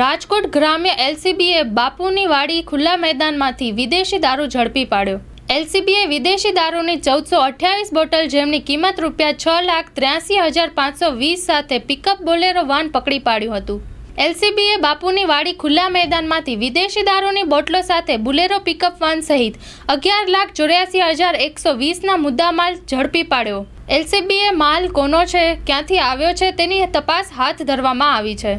રાજકોટ ગ્રામ્ય એલસીબીએ બાપુની વાડી ખુલ્લા મેદાનમાંથી વિદેશી દારૂ ઝડપી પાડ્યો. એલસીબીએ વિદેશી દારૂની ચૌદસો અઠ્યાવીસ બોટલ જેમની કિંમત રૂપિયા છ લાખ ત્ર્યાસી હજાર પાંચસો વીસ સાથે પિકઅપ બોલેરો વાન પકડી પાડ્યું હતું. એલસીબીએ બાપુની વાડી ખુલ્લા મેદાનમાંથી વિદેશી દારૂની બોટલો સાથે બુલેરો પિકઅપ વાન સહિત અગિયાર લાખ ચોર્યાસી હજાર એકસો વીસના મુદ્દામાલ ઝડપી પાડ્યો. એલસીબીએ માલ કોનો છે, ક્યાંથી આવ્યો છે તેની તપાસ હાથ ધરવામાં આવી છે.